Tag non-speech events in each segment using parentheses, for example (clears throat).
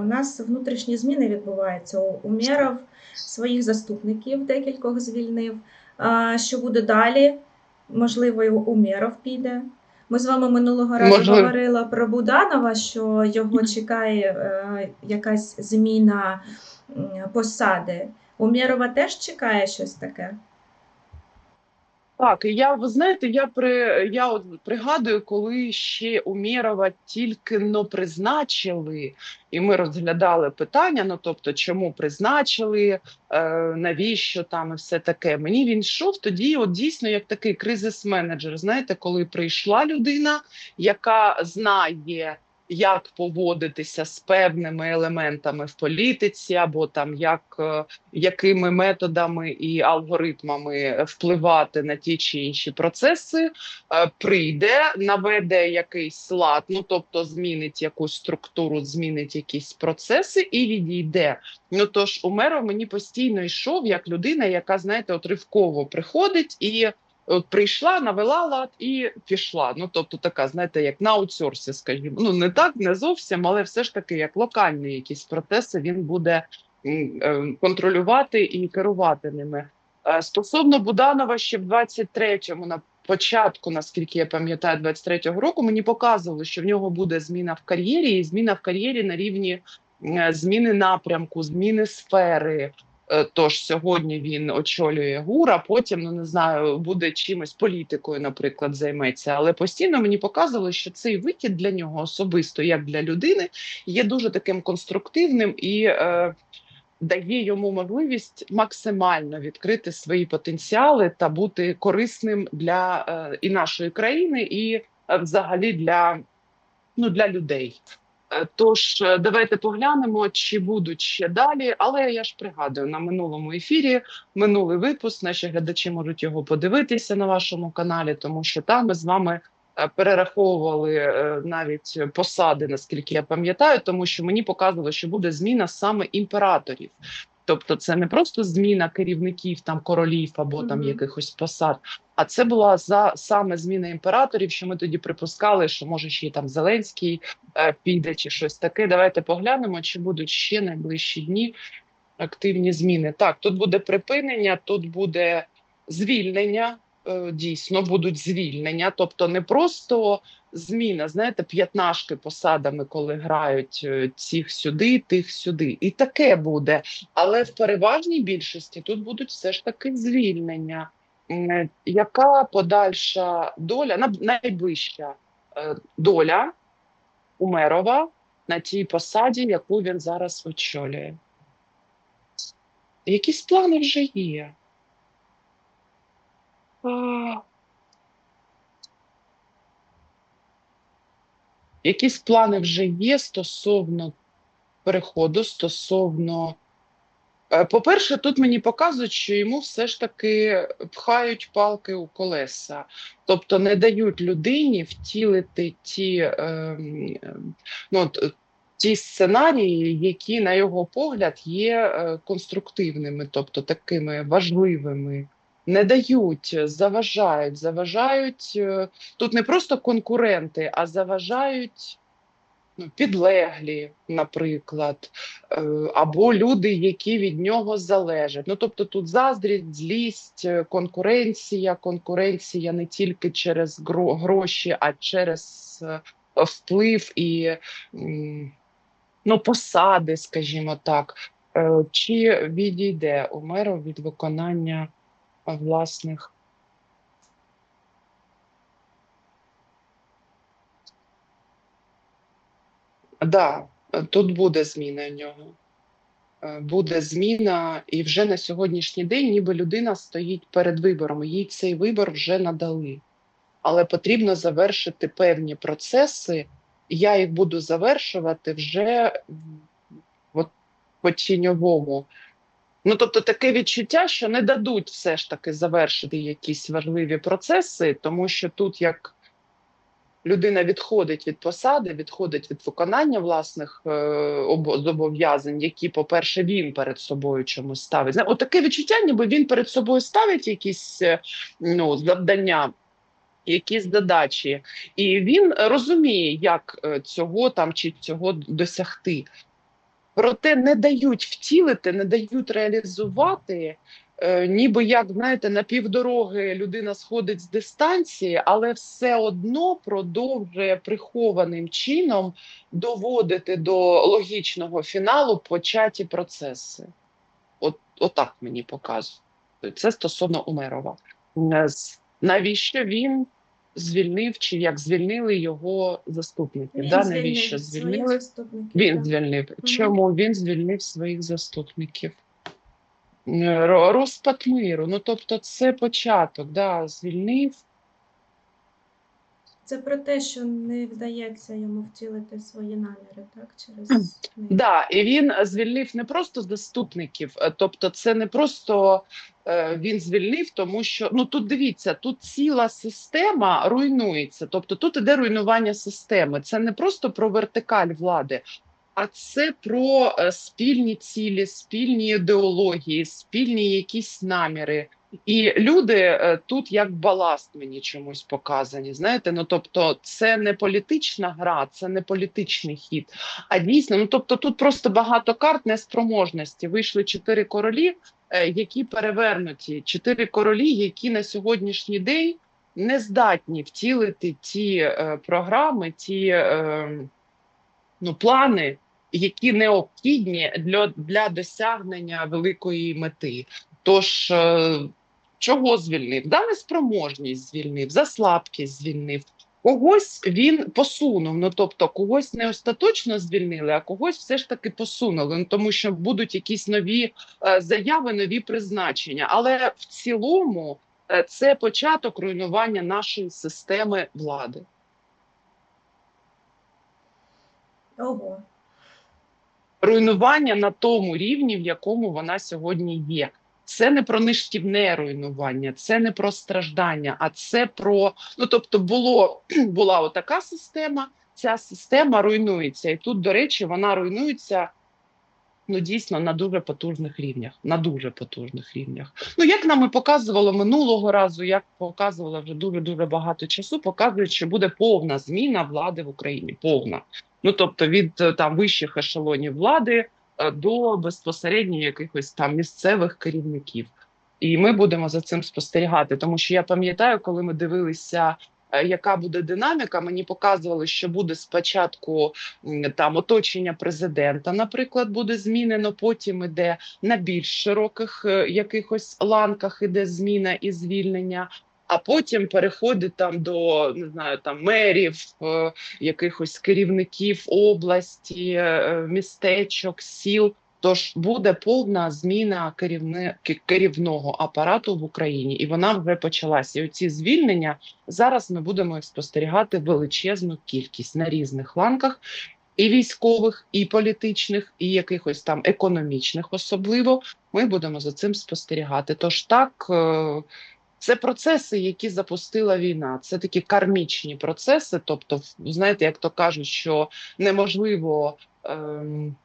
у нас внутрішні зміни відбуваються. У- Умєров своїх заступників декількох звільнив. Що буде далі? Можливо, і Умєров піде. Ми з вами минулого разу Можливо. говорили про Буданова, що його чекає е, якась зміна посади. Умєрова теж чекає щось таке. Так, я ви знаєте, я при я от пригадую, коли ще Умєрова тільки но призначили, і ми розглядали питання: ну тобто, чому призначили, е, навіщо там і все таке. Мені він йшов тоді, от дійсно як такий кризис-менеджер. Знаєте, коли прийшла людина, яка знає. Як поводитися з певними елементами в політиці, або там як е, якими методами і алгоритмами впливати на ті чи інші процеси, е, прийде, наведе якийсь лад, ну тобто змінить якусь структуру, змінить якісь процеси і відійде. Ну тож Умеров мені постійно йшов як людина, яка знаєте, от ривково приходить і. От прийшла, навела лад і пішла. Ну тобто, така, знаєте, як на аутсорсі, скажімо. Ну не так, не зовсім, але все ж таки, як локальні якісь процеси, він буде е, контролювати і керувати ними. Е, Стосовно Буданова, ще в 23-му, на початку, наскільки я пам'ятаю, 23-го року, мені показували, що в нього буде зміна в кар'єрі, і зміна в кар'єрі на рівні е, зміни напрямку, зміни сфери. Е, Тож сьогодні він очолює ГУР, а потім ну не знаю, буде чимось політикою, наприклад, займеться. Але постійно мені показували, що цей вихід для нього особисто, як для людини, є дуже таким конструктивним і е, дає йому можливість максимально відкрити свої потенціали та бути корисним для е, і нашої країни, і е, взагалі для, ну, для людей. Е, Тож е, давайте поглянемо, чи будуть ще далі. Але я ж пригадую на минулому ефірі, минулий випуск. Наші глядачі можуть його подивитися на вашому каналі, тому що там ми з вами е, перераховували навіть посади, наскільки я пам'ятаю, тому що мені показувало, що буде зміна саме імператорів. Тобто, це не просто зміна керівників там королів або там якихось посад, а це була за саме зміна імператорів. Що ми тоді припускали, що може ще й там Зеленський е, піде чи щось таке. Давайте поглянемо, чи будуть ще найближчі дні активні зміни. Так, тут буде припинення, тут буде звільнення. Е, Дійсно, будуть звільнення, тобто не просто зміна, знаєте, п'ятнашки посадами, коли грають е, цих сюди, тих сюди, і таке буде. Але в переважній більшості тут будуть все ж таки звільнення. Е, Яка подальша доля, найближча доля Умерова на тій посаді, яку він зараз очолює. Якісь плани вже є. Якісь плани вже є стосовно переходу, стосовно. Е, По-перше, тут мені показують, що йому все ж таки пхають палки у колеса, тобто не дають людині втілити ті, ем, ем, ну, е, ті сценарії, які, на його погляд, є е, конструктивними, тобто такими важливими. Не дають, заважають, заважають е, тут не просто конкуренти, а заважають ну, підлеглі, наприклад, е, або люди, які від нього залежать. Ну тобто тут заздрість, злість, е, конкуренція, конкуренція не тільки через гроші, а через е, вплив і ну, посади, скажімо так. Е, Чи відійде Умеров від виконання власних Да, е, тут буде зміна в нього. Е, Буде зміна, і вже на сьогоднішній день, ніби людина стоїть перед вибором. Їй цей вибор вже надали. Але потрібно завершити певні процеси. Я їх буду завершувати вже по тіньовому. Ну, тобто, таке відчуття, що не дадуть все ж таки завершити якісь важливі процеси, тому що тут як людина відходить від посади, відходить від виконання власних е, зобов'язань, які, по-перше, він перед собою чомусь ставить. От таке відчуття, ніби він перед собою ставить якісь е, ну, завдання. Якісь задачі, і він розуміє, як е, цього там чи цього досягти. Проте не дають втілити, не дають реалізувати. Е, ніби як знаєте, на півдороги людина сходить з дистанції, але все одно продовжує прихованим чином доводити до логічного фіналу початі процеси. От, отак мені показує. Це стосовно Умерова. Е, Навіщо він звільнив, чи як звільнили його заступників? да? Навіщо звільнили? Він так. звільнив. Чому він звільнив своїх заступників? Розпад миру. Ну тобто, це початок, да, звільнив. Це про те, що не вдається йому втілити свої наміри, так? Через. Да, і він звільнив не просто заступників, е, тобто, це не просто е, він звільнив, тому що ну тут дивіться, тут ціла система руйнується. Тобто тут іде руйнування системи. Це не просто про вертикаль влади, а це про е, спільні цілі, спільні ідеології, спільні якісь наміри. І люди е, тут як баласт мені чомусь показані. Знаєте, ну тобто, це не політична гра, це не політичний хід. А дійсно, ну тобто, тут просто багато карт неспроможності. Вийшли чотири королі, е, які перевернуті, чотири королі, які на сьогоднішній день не здатні втілити ті е, програми, ті е, ну, плани, які необхідні для, для досягнення великої мети. Тож е, чого звільнив? Да, неспроможність звільнив, за слабкість звільнив. Когось він посунув. Ну тобто, когось не остаточно звільнили, а когось все ж таки посунули. Ну, тому що будуть якісь нові е, заяви, нові призначення. Але в цілому е, це початок руйнування нашої системи влади. Ого. руйнування на тому рівні, в якому вона сьогодні є. Це не про нищівне руйнування, це не про страждання, а це про ну тобто, було (clears throat) була отака система. Ця система руйнується, і тут, до речі, вона руйнується ну дійсно на дуже потужних рівнях. На дуже потужних рівнях. Ну як нам і показувало минулого разу, як показувало вже дуже дуже багато часу, показують, що буде повна зміна влади в Україні. Повна. Ну тобто від е, там вищих ешелонів влади до безпосередньо якихось там місцевих керівників. І ми будемо за цим спостерігати, тому що я пам'ятаю, коли ми дивилися, е, яка буде динаміка, мені показували, що буде спочатку там оточення президента, наприклад, буде змінено. Потім іде на більш широких е, якихось ланках іде зміна і звільнення. А потім переходить там до не знаю там мерів, е, якихось керівників області, е, містечок, сіл. Тож буде повна зміна керівни... керівного апарату в Україні, і вона вже почалася. І оці звільнення зараз ми будемо спостерігати величезну кількість на різних ланках, і військових, і політичних, і якихось там економічних, особливо. Ми будемо за цим спостерігати. Тож так. Це процеси, які запустила війна. Це такі кармічні процеси. Тобто, знаєте, як то кажуть, що неможливо ем,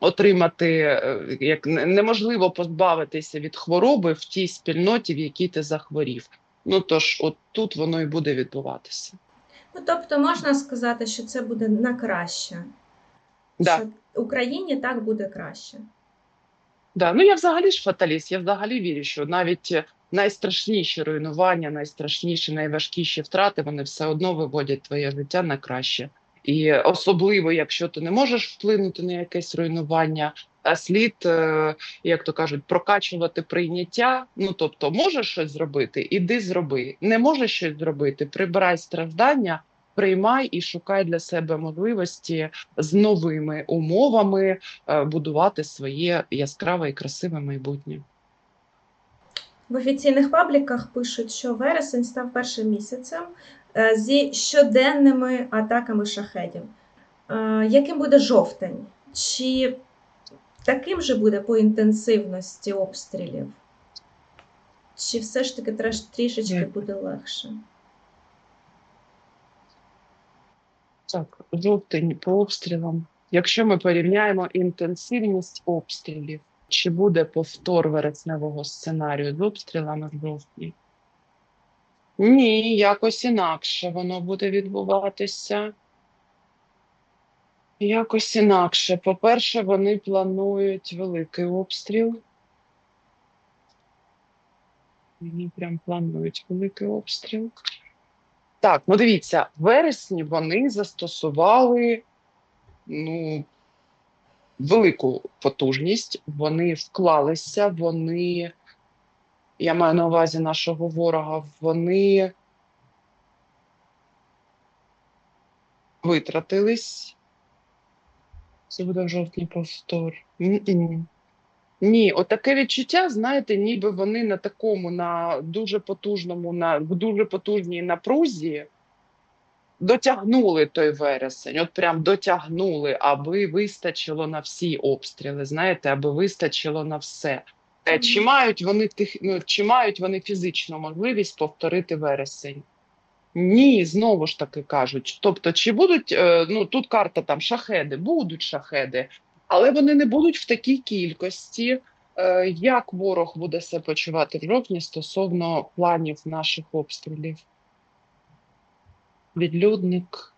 отримати, е, як неможливо позбавитися від хвороби в тій спільноті, в якій ти захворів. Ну тож, от тут воно і буде відбуватися. Ну, тобто можна сказати, що це буде на краще. Да. Що Україні так буде краще. Да, ну я взагалі ж фаталіст. Я взагалі вірю, що навіть найстрашніші руйнування, найстрашніші, найважкіші втрати, вони все одно виводять твоє життя на краще. І особливо, якщо ти не можеш вплинути на якесь руйнування, а слід, е, як то кажуть, прокачувати прийняття. Ну тобто, можеш щось зробити, іди зроби. Не можеш щось зробити, прибирай страждання, приймай і шукай для себе можливості з новими умовами е, будувати своє яскраве і красиве майбутнє. В офіційних пабліках пишуть, що вересень став першим місяцем е, зі щоденними атаками шахедів. Е, Яким буде жовтень? Чи таким же буде по інтенсивності обстрілів? Чи все ж таки трішечки буде легше? Так, жовтень по обстрілам. Якщо ми порівняємо інтенсивність обстрілів, чи буде повтор вересневого сценарію з обстрілами в жовтні? Ні, якось інакше воно буде відбуватися. Якось інакше. По-перше, вони планують великий обстріл. Вони прям планують великий обстріл. Так, ну дивіться, в вересні вони застосували ну, велику потужність. Вони вклалися, вони, я маю на увазі нашого ворога, вони витратились. Це буде в жовтні повтор. Ні, отаке відчуття, знаєте, ніби вони на такому, на дуже потужному, на дуже потужній напрузі дотягнули той вересень, от прям дотягнули, аби вистачило на всі обстріли, знаєте, аби вистачило на все. Е, Чи мають вони тих, ну, чи мають вони фізичну можливість повторити вересень? Ні, знову ж таки кажуть. Тобто, чи будуть е, ну тут карта там шахеди, будуть шахеди, але вони не будуть в такій кількості. Е, Як ворог буде себе почувати в жовтні стосовно планів наших обстрілів? Відлюдник.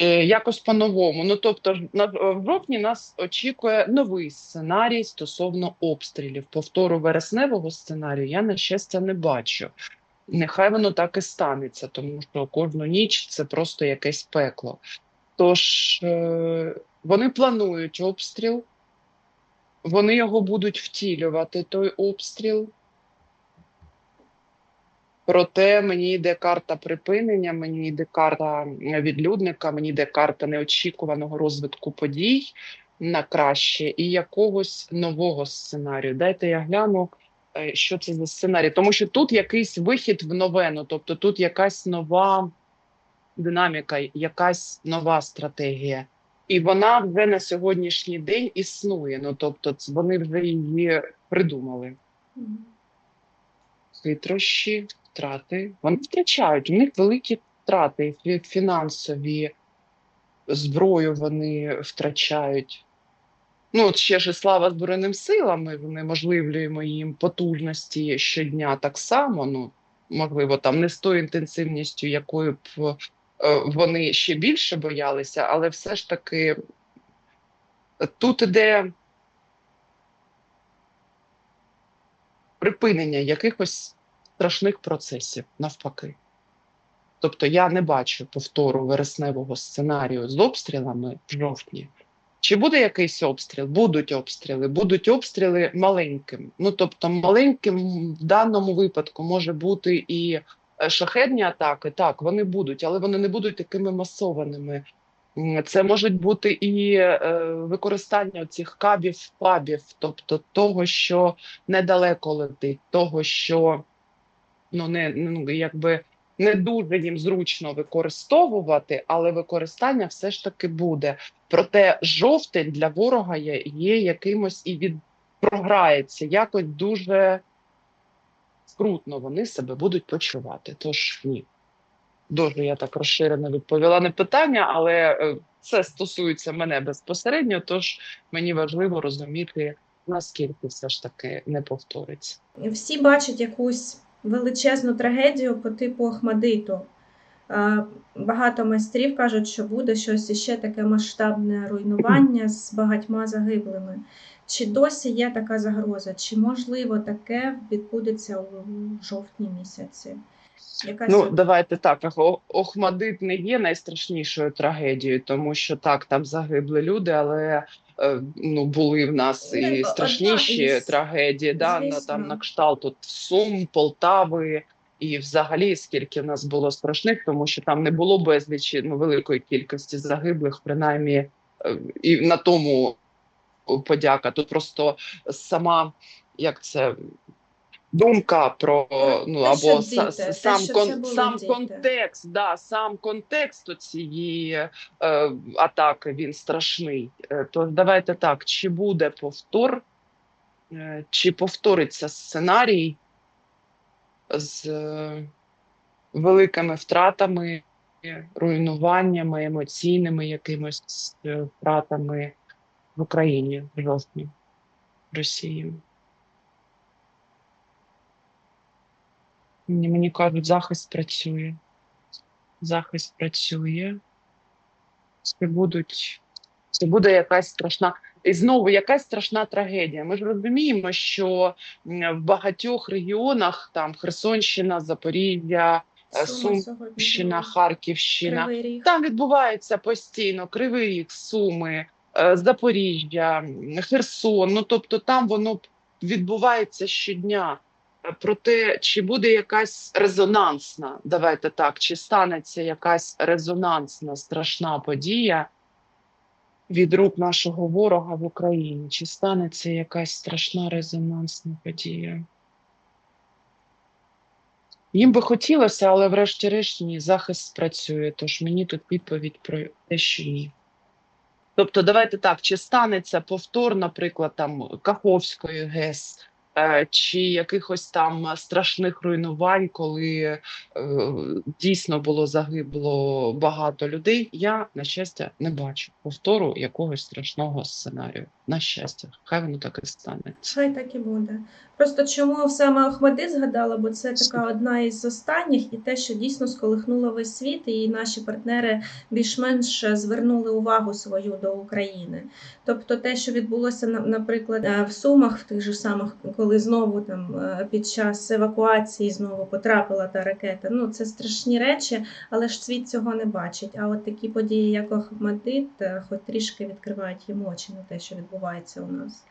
Е, Якось по-новому. Ну тобто, в жовтні нас очікує новий сценарій стосовно обстрілів. Повтору вересневого сценарію я на щастя не бачу. Нехай воно так і станеться, тому що кожну ніч це просто якесь пекло. Тож е, вони планують обстріл, вони його будуть втілювати, той обстріл. Проте мені йде карта припинення, мені йде карта відлюдника, мені йде карта неочікуваного розвитку подій на краще і якогось нового сценарію. Дайте я гляну, е, що це за сценарій. Тому що тут якийсь вихід в новену, тобто тут якась нова динаміка, якась нова стратегія. І вона вже на сьогоднішній день існує. Ну тобто, вони вже її придумали хитрощі, втрати. Вони втрачають. У них великі втрати фі- фінансові, зброю вони втрачають. Ну, от ще ж слава Збройним силам, ми унеможливлюємо їм потужності щодня так само. Ну, можливо, там не з тою інтенсивністю, якою б е, вони ще більше боялися, але все ж таки тут іде припинення якихось страшних процесів навпаки. Тобто я не бачу повтору вересневого сценарію з обстрілами в жовтні. Чи буде якийсь обстріл? Будуть обстріли, будуть обстріли маленьким. Ну тобто, маленьким в даному випадку може бути і е, шахедні атаки, так, вони будуть, але вони не будуть такими масованими. Це можуть бути і е, використання цих кабів, пабів, тобто того, що недалеко летить, того, що ну не ну якби не дуже їм зручно використовувати, але використання все ж таки буде. Проте жовтень для ворога є, є якимось і від програється якось дуже скрутно вони себе будуть почувати. Тож ні. Дуже я так розширено відповіла на питання, але е, це стосується мене безпосередньо, тож мені важливо розуміти, наскільки все ж таки не повториться. Всі бачать якусь величезну трагедію по типу Ахмадиту. Багато майстрів кажуть, що буде щось іще таке масштабне руйнування з багатьма загиблими. Чи досі є така загроза? Чи можливо таке відбудеться у жовтні місяці? Якась Ну, давайте так. Охмадит не є найстрашнішою трагедією, тому що так, там загибли люди, але е, ну, були в нас Ну, і одна страшніші із, трагедії, да, на, там на кшталт тут Сум, Полтави. І взагалі скільки в нас було страшних, тому що там не було безлічі ну, великої кількості загиблих, принаймні е, і на тому подяка. Тут просто сама як це думка про ну те, або діти, те, сам кон, сам діти. контекст, да, сам контекст цієї е, атаки він страшний. Е, Тож давайте так: чи буде повтор, е, чи повториться сценарій з е, великими втратами, руйнуваннями, емоційними якимось е, втратами в Україні в жовтні Росії. Мені, мені кажуть, захист працює. захист працює. Чи будуть, чи буде якась страшна. І знову якась страшна трагедія. Ми ж розуміємо, що в багатьох регіонах там Херсонщина, Запоріжжя, е, Суми Сумщина. Харківщина. Там відбувається постійно Кривий Ріг, Суми, е, Запоріжжя, Херсон. Ну тобто там воно відбувається щодня. Про те, чи буде якась резонансна, давайте так, чи станеться якась резонансна страшна подія від рук нашого ворога в Україні, чи станеться якась страшна резонансна подія? Їм би хотілося, але врешті-решт ні, захист спрацює. Тож мені тут відповідь про те, що ні. Тобто, давайте так, чи станеться повтор, наприклад, там Каховської ГЕС, чи якихось там страшних руйнувань, коли е, дійсно було загибло багато людей. Я, на щастя, не бачу повтору якогось страшного сценарію. На щастя, хай воно так і станеться. Хай так і буде. Просто чому саме Охмадит згадала, бо це така одна із останніх, і те, що дійсно сколихнуло весь світ, і наші партнери більш-менш звернули увагу свою до України. Тобто, те, що відбулося наприклад е, в Сумах, в тих же самих, коли знову там е, під час евакуації знову потрапила та ракета. Ну це страшні речі, але ж світ цього не бачить. А от такі події, як Охмадит, е, хоч трішки відкривають їм очі на те, що відбувається у нас.